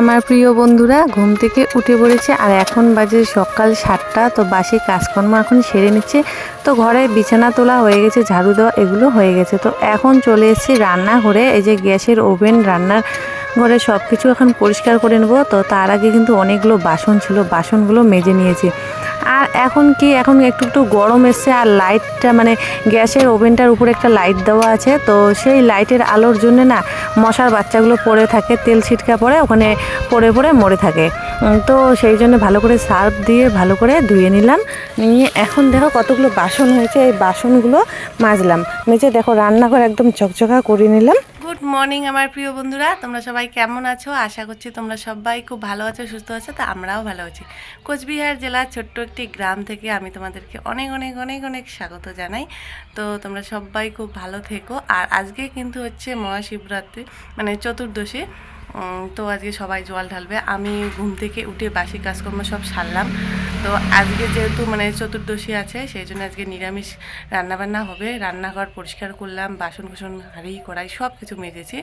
আমার প্রিয় বন্ধুরা। ঘুম থেকে উঠে পড়েছে, আর এখন বাজে সকাল সাতটা, তো বাসি কাজকর্ম এখন সেরে নিচ্ছে। তো ঘরে বিছানা তোলা হয়ে গেছে, ঝাড়ু দেওয়া এগুলো হয়ে গেছে। তো এখন চলে এসেছি রান্নাঘরে, এই যে গ্যাসের ওভেন, রান্নার ঘরে সব কিছু এখন পরিষ্কার করে নেব। তো তার আগে কিন্তু অনেকগুলো বাসন ছিল, বাসনগুলো মেজে নিয়েছি। আর এখন কি, এখন একটু একটু গরম এসছে আর লাইটটা মানে গ্যাসের ওভেনটার উপরে একটা লাইট দেওয়া আছে। তো সেই লাইটের আলোর জন্য না মশার বাচ্চাগুলো পড়ে থাকে, তেল ছিটকা পড়ে, ওখানে পড়ে পড়ে মরে থাকে। তো সেই জন্য ভালো করে সার্ফ দিয়ে ভালো করে ধুয়ে নিলাম। নিয়ে এখন দেখো কতগুলো বাসন হয়েছে, এই বাসনগুলো মাজলাম। মেজে দেখো রান্নাঘর একদম চকচকা করে নিলাম। মর্নিং আমার প্রিয় বন্ধুরা। তোমরা সবাই কেমন আছো? আশা করছি তোমরা সবাই খুব ভালো আছো, সুস্থ আছো, তো আমরাও ভালো আছি। কোচবিহার জেলার ছোট্ট একটি গ্রাম থেকে আমি তোমাদেরকে অনেক অনেক অনেক অনেক স্বাগত জানাই। তো তোমরা সবাই খুব ভালো থেকো। আর আজকে কিন্তু হচ্ছে মহাশিবরাত্রি মানে চতুর্দশী। তো আজকে সবাই জল ঢালবে। আমি ঘুম থেকে উঠে বাসি কাজকর্ম সব সারলাম। তো আজকে যেহেতু মানে চতুর্দশী আছে, সেই জন্য আজকে নিরামিষ রান্নাবান্না হবে। রান্নাঘর পরিষ্কার করলাম বাসন কুসন হাঁড়ি, কড়াই সব কিছু মেজেছি।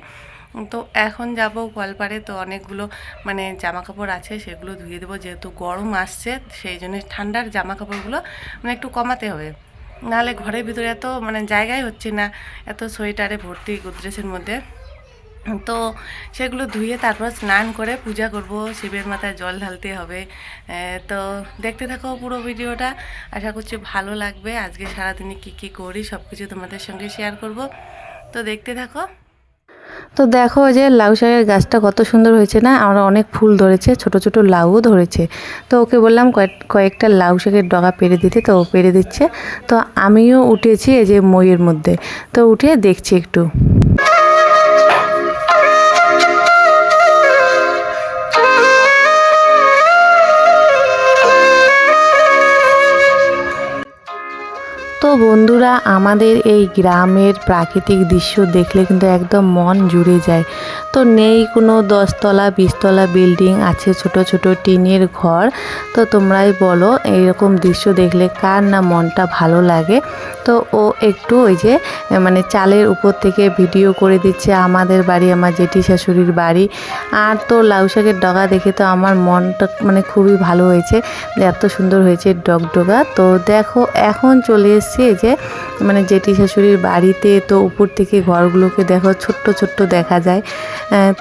তো এখন যাব কলপারে তো অনেকগুলো মানে জামা কাপড় আছে, সেগুলো ধুয়ে দেবো। যেহেতু গরম আসছে, সেই জন্য ঠান্ডার জামা কাপড়গুলো মানে একটু কমাতে হবে। নাহলে ঘরের ভিতরে এত মানে জায়গায় হচ্ছে না, এত সোয়েটারে ভর্তি গোদরেজের মধ্যে। তো সেগুলো ধুয়ে তারপর স্নান করে পূজা করব। শিবের মাথায় জল ঢালতে হবে। তো দেখতে থাকো পুরো ভিডিওটা। আশা করছি ভালো লাগবে। আজকে সারাদিনে কি কি করি সব কিছু তোমাদের সঙ্গে শেয়ার করব। তো দেখতে থাকো। তো দেখো যে লাউ শাকের গাছটা কত সুন্দর হয়েছে না? আর অনেক ফুল ধরেছে, ছোট ছোট লাউও ধরেছে। তো ওকে বললাম কয়েক, কয়েকটা লাউ শাকের ডগা পেরে দিতে, তো ও পেরে দিচ্ছে। তো আমিও উঠেছি এই যে মইয়ের মধ্যে। তো উঠে দেখছি একটু। বন্ধুরা, আমাদের এই গ্রামের প্রাকৃতিক দৃশ্য দেখলে কিন্তু একদম মন জুড়ে যায়। তো নেই কোনো দশতলা, বিশতলা বিল্ডিং আছে, ছোট ছোট টিনের ঘর। তো তোমরাই বলো, এইরকম দৃশ্য দেখলে কার না মনটা ভালো লাগে? তো ও একটু ওই যে মানে চালের উপর থেকে ভিডিও করে দিচ্ছে আমাদের বাড়ি, আমার জেঠি শাশুড়ির বাড়ি। আর তো লাউ শাকের ডগা দেখে তো আমার মনটা মানে খুবই ভালো হয়েছে, এত সুন্দর হয়েছে ডগডগা। তো দেখো, এখন চলে এসেছি এই যে মানে জেঠি শাশুড়ির বাড়িতে তো উপর থেকে ঘরগুলোকে দেখো ছোট্ট ছোট্ট দেখা যায়।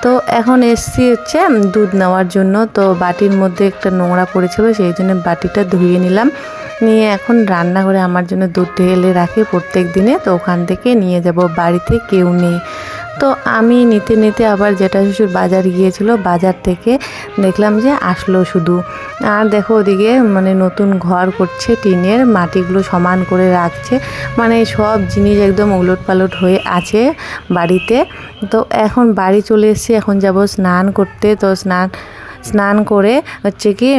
তো এখন এসছি হচ্ছে দুধ নেওয়ার জন্য। তো বাটির মধ্যে একটা নোংরা পড়েছিল, সেই জন্য বাটিটা ধুয়ে নিলাম। নিয়ে এখন রান্না করে আমার জন্য দুধ ঢেলে রাখি প্রত্যেক দিনে। তো ওখান থেকে নিয়ে যাব। বাড়িতে কেউ নেই। তো আমি নিতে নিতে আবার জেঠা শ্বশুর বাজার গিয়েছিল, বাজার থেকে দেখলাম যে আসলো শুধু। আর দেখো ওদিকে মানে নতুন ঘর করছে টিনের, মাটিগুলো সমান করে রাখছে। মানে সব জিনিস একদম উলট পালট হয়ে আছে বাড়িতে। তো এখন বাড়ি চলে এসেছি, এখন যাব স্নান করতে। তো স্নান স্নান করে হচ্ছে কি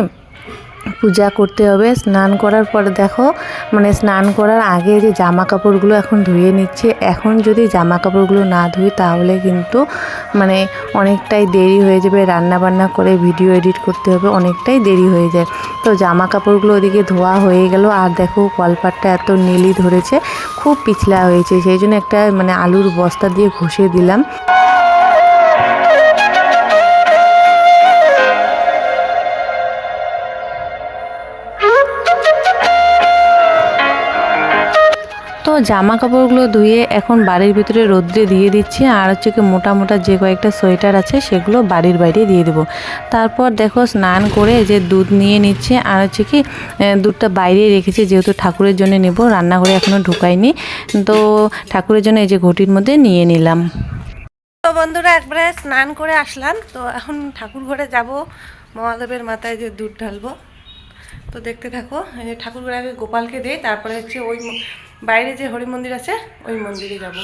পূজা করতে হবে। স্নান করার পর দেখো মানে স্নান করার আগে যে জামা কাপড়গুলো এখন ধুয়ে নিচ্ছে, এখন যদি জামা কাপড়গুলো না ধুই তাহলে কিন্তু মানে অনেকটাই দেরি হয়ে যাবে রান্না বান্না করে ভিডিও এডিট করতে হবে, অনেকটাই দেরি হয়ে যায়। তো জামা কাপড়গুলো ওদিকে ধোয়া হয়ে গেল, আর দেখো কলপাটটা এত নীলি ধরেছে, খুব পিছলা হয়েছে, সেই জন্য একটা মানে আলুর বস্তা দিয়ে ঘষে দিলাম। জামা কাপড়গুলো ধুয়ে এখন বাড়ির ভিতরে রোদ্রে দিয়ে দিচ্ছি, আর হচ্ছে কি মোটা মোটা যে কয়েকটা সোয়েটার আছে সেগুলো বাড়ির বাইরে দিয়ে দেবো। তারপর দেখো স্নান করে যে দুধ নিয়ে নিচ্ছে, আর হচ্ছে কি দুধটা বাইরে রেখেছি, যেহেতু ঠাকুরের জন্য নেব, রান্নাঘরে এখনও ঢুকাইনি। তো ঠাকুরের জন্য এই যে ঘটির মধ্যে নিয়ে নিলাম। তো বন্ধুরা, একবারে স্নান করে আসলাম। তো এখন ঠাকুর ঘরে যাব, মহাদেবের মাথায় যে দুধ ঢালবো। তো দেখতে থাকো, এই যে ঠাকুর ঘরে আগে গোপালকে দেই, তারপরে হচ্ছে ওই বাইরে যে হরি মন্দির আছে, ওই মন্দিরে যাব।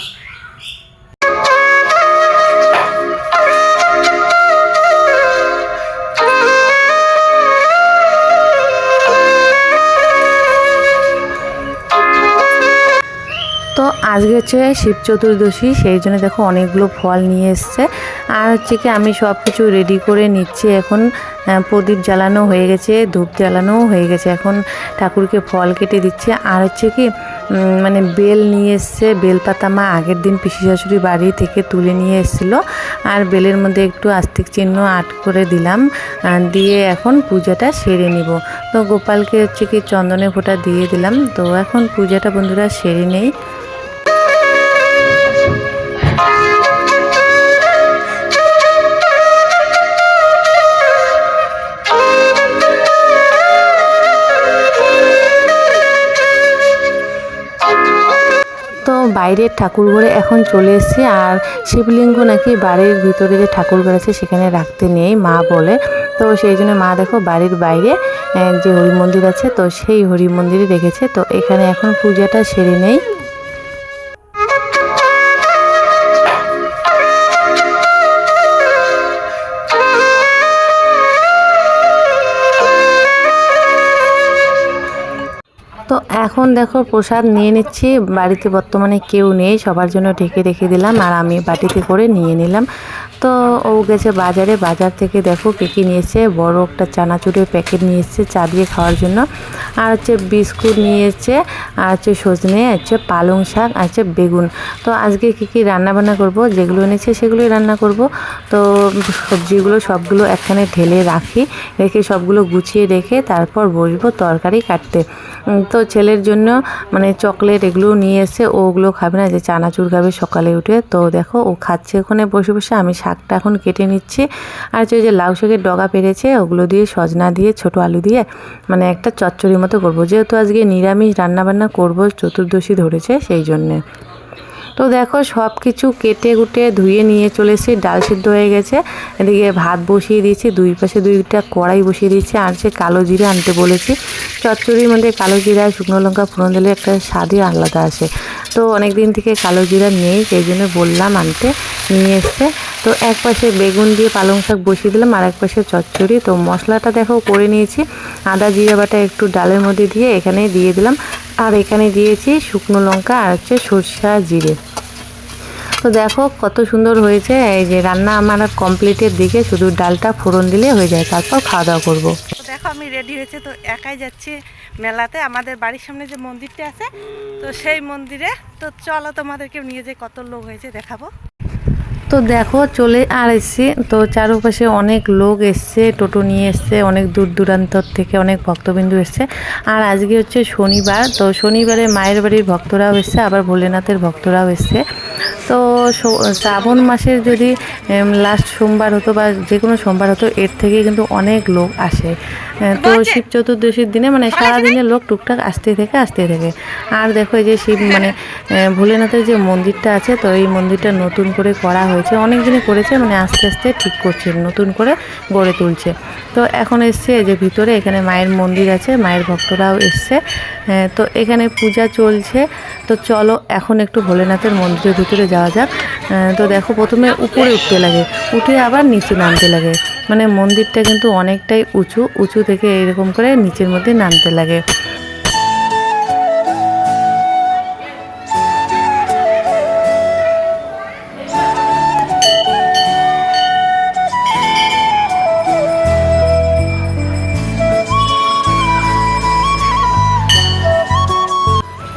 তো আজকে হচ্ছে শিব চতুর্দশী, সেই জন্য দেখো অনেকগুলো ফল নিয়ে এসছে। আর হচ্ছে কি আমি সব কিছু রেডি করে নিচ্ছি এখন। প্রদীপ জ্বালানো হয়ে গেছে, ধূপ জ্বালানোও হয়ে গেছে। এখন ঠাকুরকে ফল কেটে দিচ্ছে। আর হচ্ছে কি মানে বেল নিয়ে এসছে বেলপাতা মা আগের দিন পিসি শাশুড়ি বাড়ি থেকে তুলে নিয়ে এসেছিল। আর বেলের মধ্যে একটু আস্তিক চিহ্ন আট করে দিলাম। দিয়ে এখন পূজাটা সেরে নিব। তো গোপালকে হচ্ছে কি চন্দনের ফোঁটা দিয়ে দিলাম। তো এখন পূজাটা বন্ধুরা সেরে নেই। বাইরের ঠাকুর ঘরে এখন চলে এসেছি আর শিবলিঙ্গ নাকি বাড়ির ভিতরে যে ঠাকুর ঘর আছে সেখানে রাখতে নেই, মা বলে। তো সেই জন্য মা দেখো বাড়ির বাইরে যে হরি মন্দির আছে, তো সেই হরি মন্দিরে রেখেছে। তো এখানে এখন পূজাটা সেরে নেই। এখন দেখো প্রসাদ নিয়ে নিচ্ছি। বাড়িতে বর্তমানে কেউ নেই, সবার জন্য ঢেকে রেখে দিলাম আর আমি বাটিতে করে নিয়ে নিলাম। তো ও গেছে বাজারে, বাজার থেকে দেখো কী কী নিয়েছে বড় একটা চানাচুরের প্যাকেট নিয়ে এসছে চা দিয়ে খাওয়ার জন্য। আর হচ্ছে বিস্কুট নিয়ে এসছে আর হচ্ছে সজনে হচ্ছে পালং শাক, আর হচ্ছে বেগুন। তো আজকে কী কী রান্না বান্না করব, যেগুলো এনেছে সেগুলোই রান্না করব। তো সবজিগুলো সবগুলো একখানে ঢেলে রাখি, রেখে সবগুলো গুছিয়ে রেখে তারপর বসবো তরকারি কাটতে। তো ছেলের জন্য মানে চকলেট এগুলো নিয়ে এসে ওগুলো খাবে না, যে চানাচুর খাবে সকালে উঠে। তো দেখো ও খাচ্ছে ওখানে বসে বসে, আমি শাকটা এখন কেটে নিচ্ছি। আর হচ্ছে যে লাউ শাকের ডগা পেরেছে, ওগুলো দিয়ে সজনা দিয়ে ছোট আলু দিয়ে মানে একটা চচ্চড়ির মতো করব। যেহেতু আজকে নিরামিষ রান্নাবান্না করব চতুর্দশী ধরেছে সেই জন্যে। তো দেখো সব কিছু কেটে কুটে ধুয়ে নিয়ে চলে এসেছি ডাল সিদ্ধ হয়ে গেছে। এদিকে ভাত বসিয়ে দিয়েছি, দুই পাশে দুইটা কড়াই বসিয়ে দিয়েছি আর সে কালো জিরে আনতে বলেছি। চচ্চড়ির মধ্যে কালো জিরা, শুকনো লঙ্কা, ফোড়ন দিলে একটা স্বাদই আলাদা আসে। তো অনেক দিন থেকে কালো জিরা নেই, সেই জন্য বললাম আনতে, নিয়ে এসছে। তো এক পাশে বেগুন দিয়ে পালং শাক বসিয়ে দিলাম, আর এক পাশে চচ্চড়ি। তো মশলাটা দেখো করে নিয়েছি, আদা, জিরা বাটা একটু ডালের মধ্যে দিয়ে এখানে দিয়ে দিলাম। আর এখানে দিয়েছি শুকনো লঙ্কা আর হচ্ছে সর্ষা জিরে। তো দেখো কত সুন্দর হয়েছে। এই যে রান্না আমার কমপ্লিটের দিকে শুধু ডালটা ফোড়ন দিলে হয়ে যায় তারপর খাওয়া দাওয়া করব। তো দেখো আমি রেডি হয়েছে তো একাই যাচ্ছি মেলাতে। আমাদের বাড়ির সামনে যে মন্দিরটা আছে তো সেই মন্দিরে। তো চলো তোমাদেরকে নিয়ে যে কত লোক হয়েছে দেখাবো। তো দেখো চলে আর এসছি তো চারপাশে অনেক লোক এসছে টোটো নিয়ে এসছে অনেক দূর দূরান্তর থেকে অনেক ভক্তবিন্দু এসছে। আর আজকে হচ্ছে শনিবার তো শনিবারে মায়ের বাড়ির ভক্তরাও এসছে আবার ভোলেনাথের ভক্তরাও এসছে। তো শ্রাবণ মাসের যদি লাস্ট সোমবার হতো বা যে কোনো সোমবার হতো এর থেকে কিন্তু অনেক লোক আসে। তো শিব চতুর্দশীর দিনে মানে সারাদিনে লোক টুকটাক আসতে থেকে আসতে থাকে। আর দেখো এই যে শিব মানে ভোলেনাথের যে মন্দিরটা আছে তো এই মন্দিরটা নতুন করে করা হয়েছে। অনেক দিনই করেছে মানে আস্তে আস্তে ঠিক করছে নতুন করে গড়ে তুলছে। তো এখন এসছে যে ভিতরে এখানে মায়ের মন্দির আছে মায়ের ভক্তরাও এসছে। তো এখানে পূজা চলছে। তো চলো এখন একটু ভোলেনাথের মন্দিরের ভিতরে যাওয়া যাক। তো দেখো প্রথমে উপরে উঠতে লাগে। উঠে আবার নিচে নামতে লাগে। মানে মন্দিরটা কিন্তু অনেকটাই উঁচু। উঁচু থেকে এরকম করে নিচের মধ্যে নামতে লাগে।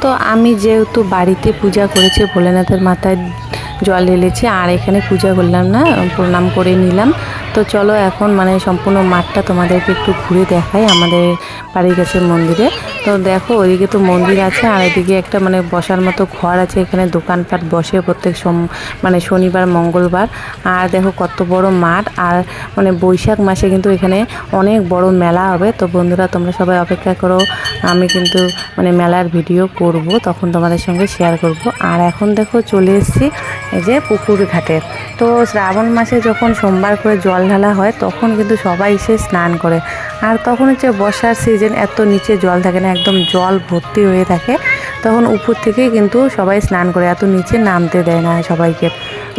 তো আমি যেহেতু বাড়িতে পূজা করেছি ভোলেনাথের মাথায় জল ঢেলেছি, আর এখানে পূজা করলাম না, প্রণাম করে নিলাম। তো চলো এখন মানে সম্পূর্ণ মাঠটা তোমাদেরকে একটু ঘুরে দেখাই আমাদের বাড়ির কাছে মন্দিরে। তো দেখো, ওইদিকে তো মন্দির আছে আর এদিকে একটা মানে বসার মতো ঘর আছে, এখানে দোকানপাট বসে প্রত্যেক সোম মানে শনিবার, মঙ্গলবার। আর দেখো কত বড় মাঠ আর মানে বৈশাখ মাসে কিন্তু এখানে অনেক বড় মেলা হবে। তো বন্ধুরা, তোমরা সবাই অপেক্ষা করো, আমি কিন্তু মানে মেলার ভিডিও করব, তখন তোমাদের সঙ্গে শেয়ার করব। আর এখন দেখো চলে এসেছি এই যে পুকুর ঘাটে। তো শ্রাবণ মাসে যখন সোমবার করে জল ঢালা হয়, তখন কিন্তু সবাই এসে স্নান করে। আর তখন হচ্ছে বর্ষার সিজন এত নিচে জল থাকে না, একদম জল ভর্তি হয়ে থাকে। তখন উপর থেকেই কিন্তু সবাই স্নান করে, এত নিচে নামতে দেয় না সবাইকে।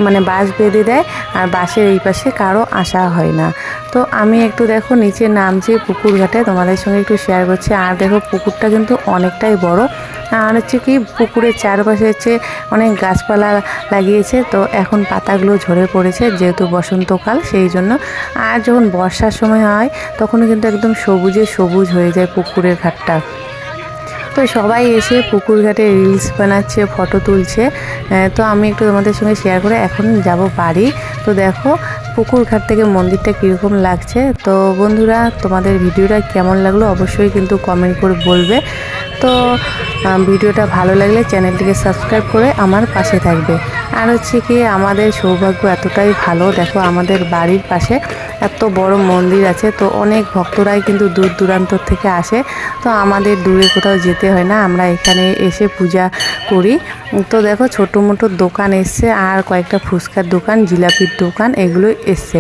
মানে বাঁশ বেঁধে দেয়, আর বাঁশের এই পাশে কারও আসা হয় না। তো আমি একটু দেখো নিচে নামছি পুকুর ঘাটে, তোমাদের সঙ্গে একটু শেয়ার করছি। আর দেখো পুকুরটা কিন্তু অনেকটাই বড় আর হচ্ছে কি পুকুরের চারপাশে হচ্ছে অনেক গাছপালা লাগিয়েছে, তো এখন পাতাগুলো ঝরে পড়েছে যেহেতু বসন্তকাল, সেই জন্য। আর যখন বর্ষার সময় হয় তখন কিন্তু একদম সবুজে সবুজ হয়ে যায় পুকুরের ঘাটটা। তো সবাই এসে পুকুর ঘাটে রিলস বানাচ্ছে ফটো তুলছে। তো আমি একটু তোমাদের সঙ্গে শেয়ার করে এখন যাব বাড়ি। তো দেখো পুকুর ঘাট থেকে মন্দিরটা কীরকম লাগছে? তো বন্ধুরা, তোমাদের ভিডিওটা কেমন লাগল অবশ্যই কিন্তু কমেন্ট করে বলবে। তো ভিডিওটা ভালো লাগলে চ্যানেলটিকে সাবস্ক্রাইব করে আমার পাশে থাকবে। আর হচ্ছে কি, আমাদের সৌভাগ্য এতটাই ভালো। দেখো, আমাদের বাড়ির পাশে এত বড় মন্দির আছে তো অনেক ভক্তরাই কিন্তু দূর দূরান্ত থেকে আসে। তো আমাদের দূরে কোথাও যেতে হয় না আমরা এখানে এসে পূজা করি। তো দেখো ছোটো মোটো দোকান এসছে আর কয়েকটা ফুচকার দোকান জিলাপির দোকান এগুলো এসছে।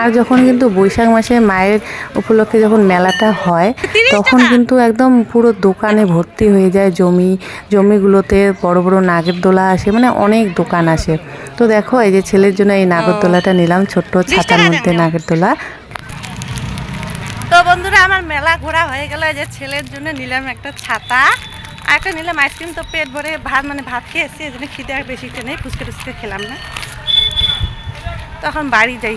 আর যখন কিন্তু বৈশাখ মাসে মায়ের উপলক্ষে যখন মেলাটা হয় তখন কিন্তু একদম পুরো দোকানে ভর্তি হয়ে যায় জমি জমিগুলোতে বড় বড় নাগের দোলা আসে মানে অনেক দোকান আসে। তো দেখো এই যে ছেলের জন্য এই নাগরদোলাটা নিলাম ছোট্ট ছাতার মধ্যে নাগরদোলা। তো বন্ধুরা, আমার মেলা ঘোরা হয়ে গেল। যে ছেলের জন্য নিলাম একটা ছাতা আর একটা নিলাম আইসক্রিম। তো পেট ভরে ভাত মানে ভাত খেয়ে এসেছি, এই জন্য খিদে আর বেশি নেই, ফুচকে টুচকে খেলাম না। তখন বাড়ি যাই।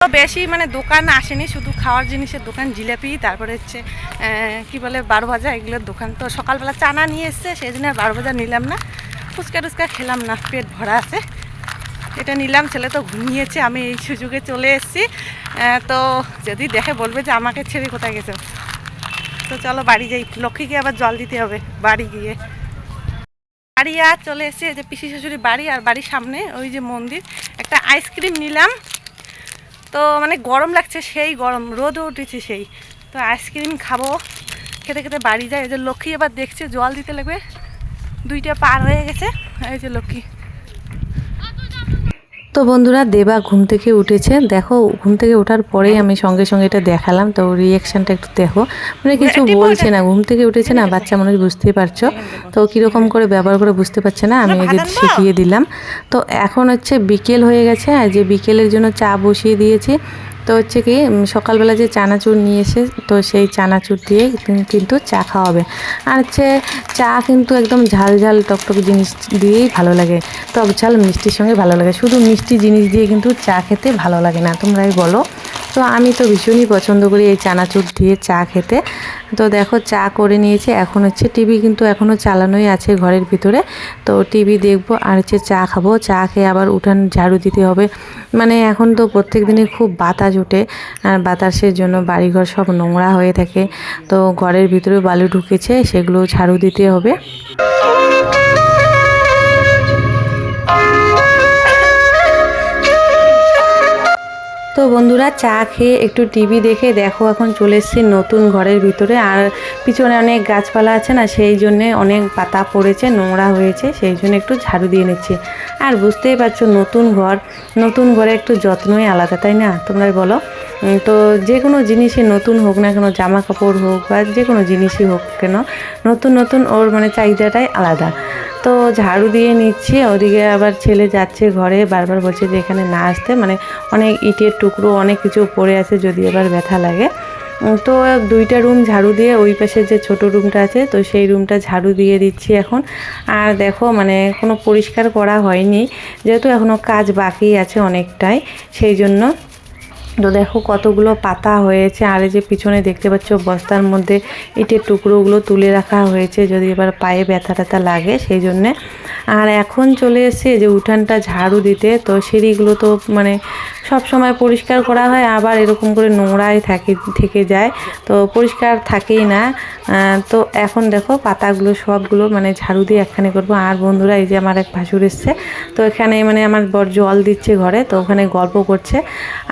তো বেশি মানে দোকান আসেনি, শুধু খাওয়ার জিনিসের দোকান, জিলাপি, তারপরে হচ্ছে কি বলে বারো ভাজা এগুলোর দোকান। তো সকালবেলা চানা নিয়ে এসছে, সেই জন্য আর বারো ভাজা নিলাম না, ফুচকা টুচকা খেলাম না, পেট ভরা আছে। এটা নিলাম, ছেলে তো ঘুমিয়েছে, আমি এই সুযোগে চলে এসেছি। তো যদি দেখে বলবে যে আমাকে ছেড়ে কোথায় গেছো। তো চলো বাড়ি যাই। লক্ষ্মীকে আবার জল দিতে হবে, বাড়ি গিয়ে। বাড়ি আর চলে এসেছি যে পিসি শাশুড়ি বাড়ি আর বাড়ির সামনে, ওই যে মন্দির। একটা আইসক্রিম নিলাম। তো মানে গরম লাগছে, সেই গরম, রোদও উঠেছে সেই। তো আইসক্রিম খাব। খেতে খেতে বাড়ি যায় এই যে লক্ষ্মী এবার দেখছে, জল দিতে লাগবে। দুইটা পার হয়ে গেছে। এই যে লক্ষ্মী। তো বন্ধুরা দেবা ঘুম থেকে উঠেছে। দেখো ঘুম থেকে ওঠার পরেই আমি সঙ্গে সঙ্গে এটা দেখালাম। তো রিয়াকশানটা একটু দেখো। মানে কিছু বলছে। না ঘুম থেকে উঠেছে না বাচ্চা মানুষ বুঝতেই পারছ। তো কীরকম করে ব্যবহার করে বুঝতে পারছে না আমি যে শিখিয়ে দিলাম। তো এখন হচ্ছে বিকেল হয়ে গেছে আর যে বিকেলের জন্য চা বসিয়ে দিয়েছি তো হচ্ছে কি সকালবেলা যে চানাচুর নিয়ে এসে, তো সেই চানাচুর দিয়ে কিন্তু চা খাওয়াবে আর হচ্ছে চা কিন্তু একদম ঝাল ঝাল টকটক জিনিস দিয়েই ভালো লাগে। টক ঝাল মিষ্টির সঙ্গে ভালো লাগে। শুধু মিষ্টি জিনিস দিয়ে কিন্তু চা খেতে ভালো লাগে না। তোমরাই বলো। তো আমি তো ভীষণই পছন্দ করি এই চানাচুর দিয়ে চা খেতে। তো দেখো চা করে নিয়েছে, এখন হচ্ছে টিভি কিন্তু এখনও চালানোই আছে ঘরের ভিতরে। তো টিভি দেখব আর হচ্ছে চা খাব। চা খেয়ে আবার উঠান ঝাড়ু দিতে হবে। মানে এখন তো প্রত্যেক দিনই খুব বাতাস ওঠে আর বাতাসের জন্য বাড়িঘর সব নোংরা হয়ে থাকে। তো ঘরের ভিতরে বালু ঢুকেছে, সেগুলো ঝাড়ু দিতে হবে। তো বন্ধুরা চা খেয়ে একটু টিভি দেখে দেখো, এখন চলে এসছি নতুন ঘরের ভিতরে। আর পিছনে অনেক গাছপালা আছে না, সেই জন্যে অনেক পাতা পড়েছে, নোংরা হয়েছে, সেই জন্য একটু ঝাড়ু দিয়ে নিচ্ছি। আর বুঝতেই পারছ, নতুন ঘর, নতুন ঘরে একটু যত্নই আলাদা, তাই না? তোমরা বলো। তো যে কোনো জিনিসই নতুন হোক না কেন জামা কাপড় হোক বা যে কোনো জিনিসই হোক কেন, নতুন নতুন ওর মানে চাহিদাটাই আলাদা। তো ঝাড়ু দিয়ে নিচ্ছি, ওদিকে আবার ছেলে যাচ্ছে ঘরে, বারবার বলছে যে এখানে না আসতে মানে অনেক ইটের টুকরো, অনেক কিছু পড়ে আছে, যদি এবার ব্যথা লাগে। তো দুইটা রুম ঝাড়ু দিয়ে, ওই পাশে যে ছোট রুমটা আছে, তো সেই রুমটা ঝাড়ু দিয়ে দিচ্ছি এখন। আর দেখো মানে কোনো পরিষ্কার করা হয়নি, যেহেতু এখনও কাজ বাকি আছে অনেকটাই, সেই জন্য তো দেখো কতগুলো পাতা হয়েছে, আর এই যে পিছনে দেখতে পাচ্ছ বস্তার মধ্যে ইটের টুকরোগুলো তুলে রাখা হয়েছে যদি এবার পায়ে ব্যথা ট্যাথা লাগে সেই জন্যে। আর এখন চলে এসেছে যে উঠানটা ঝাড়ু দিতে, তো সিঁড়িগুলো তো মানে সব সময় পরিষ্কার করা হয়, আবার এরকম করে নোংরাই থাকে, থেকে যায়, তো পরিষ্কার থাকেই না। তো এখন দেখো পাতাগুলো সবগুলো মানে ঝাড়ু দিয়ে একখানে করব। আর বন্ধুরা এই যে আমার এক ভাসুর এসছে, তো এখানে মানে আমার বর জল দিচ্ছে ঘরে, তো ওখানে গল্প করছে।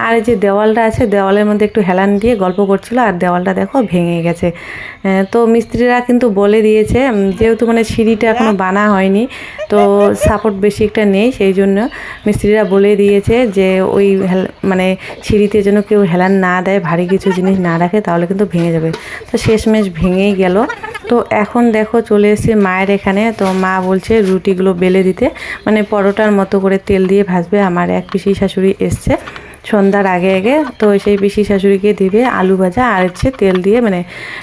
আর এই যে দেওয়ালটা আছে, দেওয়ালের মধ্যে একটু হেলান দিয়ে গল্প করছিল আর দেওয়ালটা দেখো ভেঙে গেছে। তো মিস্ত্রিরা কিন্তু বলে দিয়েছে যেহেতু মানে সিঁড়িটা এখনও বানা হয়নি, তো সাপোর্ট বেশি একটা নেই, সেই জন্য মিস্ত্রিরা বলে দিয়েছে যে ওই মানে সিঁড়িতে যেন কেউ হেলান না দেয়, ভারী কিছু জিনিস না রাখে, তাহলে কিন্তু ভেঙে যাবে। তো শেষমেশ ভেঙেই গেল। তো এখন দেখো চলে এসেছি মায়ের এখানে, তো মা বলছে রুটিগুলো বেলে দিতে মানে পরোটার মতো করে তেল দিয়ে ভাজবে, আমার এক পিসি শাশুড়ি এসছে। সন্ধ্যার আগে আগে তো সেই পিসি শাশুড়িকে দিবে আলু ভাজা আর হচ্ছে তেল দিয়ে মানে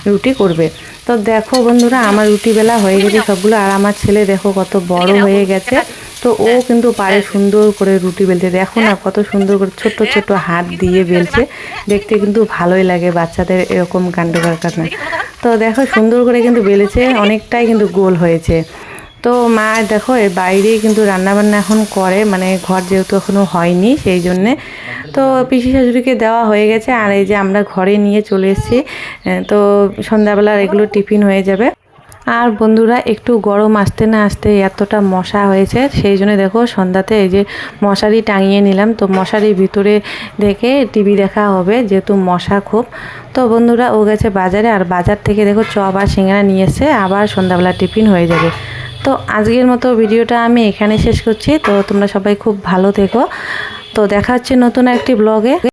রুটি করবে। তো দেখো বন্ধুরা আমার রুটি বেলা হয়ে গেছে সবগুলো। আর আমার ছেলে দেখো কত বড় হয়ে গেছে। তো ও কিন্তু পারে সুন্দর করে রুটি বেলতে। দেখো না কত সুন্দর করে ছোট ছোট হাত দিয়ে বেলছে। দেখতে কিন্তু ভালোই লাগে বাচ্চাদের এরকম কাণ্ড কারখানা তো দেখো সুন্দর করে কিন্তু বেলেছে অনেকটাই কিন্তু গোল হয়েছে। তো মা, দেখো, এর বাইরেই কিন্তু রান্নাবান্না এখন করে মানে ঘর যেহেতু এখনও হয়নি, সেই জন্যে। তো পিসি শাশুড়িকে দেওয়া হয়ে গেছে, আর এই যে আমরা ঘরে নিয়ে চলে এসেছি তো সন্ধ্যাবেলার এগুলো টিফিন হয়ে যাবে। আর বন্ধুরা, একটু গরম আসতে না আসতে এতটা মশা হয়েছে, সেই জন্য দেখো সন্ধ্যাতে এই যে মশারি টাঙিয়ে নিলাম। তো মশারির ভিতরে দেখে টিভি দেখা হবে, যেহেতু মশা খুব। তো বন্ধুরা, ও গেছে বাজারে, আর বাজার থেকে দেখো চপ আর সিঙ্গারা নিয়ে এসে আবার সন্ধ্যাবেলা টিফিন হয়ে যাবে। তো আজকের মতো ভিডিওটা আমি এখানে শেষ করছি। তো তোমরা সবাই খুব ভালো থেকো। তো দেখা হচ্ছে নতুন একটি ব্লগে